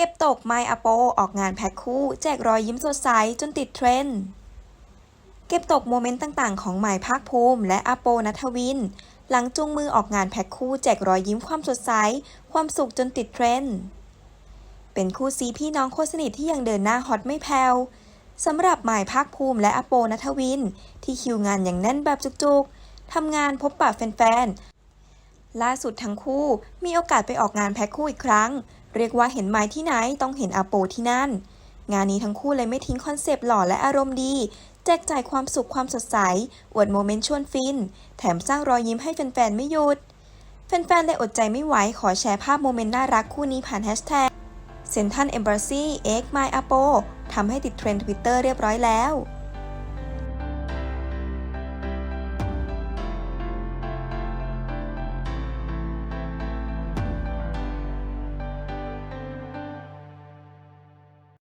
ก็บตกไมอโปออกงานแพ็คคู่ แจกรอยยิ้มสดใสจนติดเทรนด์ เก็บตกโมเมนต์ต่างๆ ของหมายภาคภูมิ และอาโปนัทวิน หลังจูงมือออกงานแพ็คคู่ แจกรอยยิ้มความสดใส ความสุขจนติดเทรนด์ เป็นคู่ซีพี่น้องโคสนิทที่ยังเดินหน้าฮอตไม่แผ่วสำหรับหมายภาคภูมิและอาโปนัทวิน ที่คิวงานอย่างแน่นแบบจุกๆทำงานพบปะแฟนๆ ล่าสุดทั้งคู่มีโอกาสไปออกงานแพ็คคู่อีกครั้ง เรียกว่าเห็นไม้ที่ไหนต้องเห็นอาโปที่นั่น งานนี้ทั้งคู่เลยไม่ทิ้งคอนเซปต์หล่อและอารมณ์ดี แจกจ่ายความสุขความสดใส อวดโมเมนต์ชวนฟิน แถมสร้างรอยยิ้มให้แฟนๆไม่หยุด แฟนๆเลยอดใจไม่ไหวขอแชร์ภาพโมเมนต์น่ารักคู่นี้ผ่านแฮชแท็กเซนทันเอมบ s ซีเอ็กไมอาโปทำให้ติดเทรนด์ทวิตเตอร์เรียบร้อยแล้ว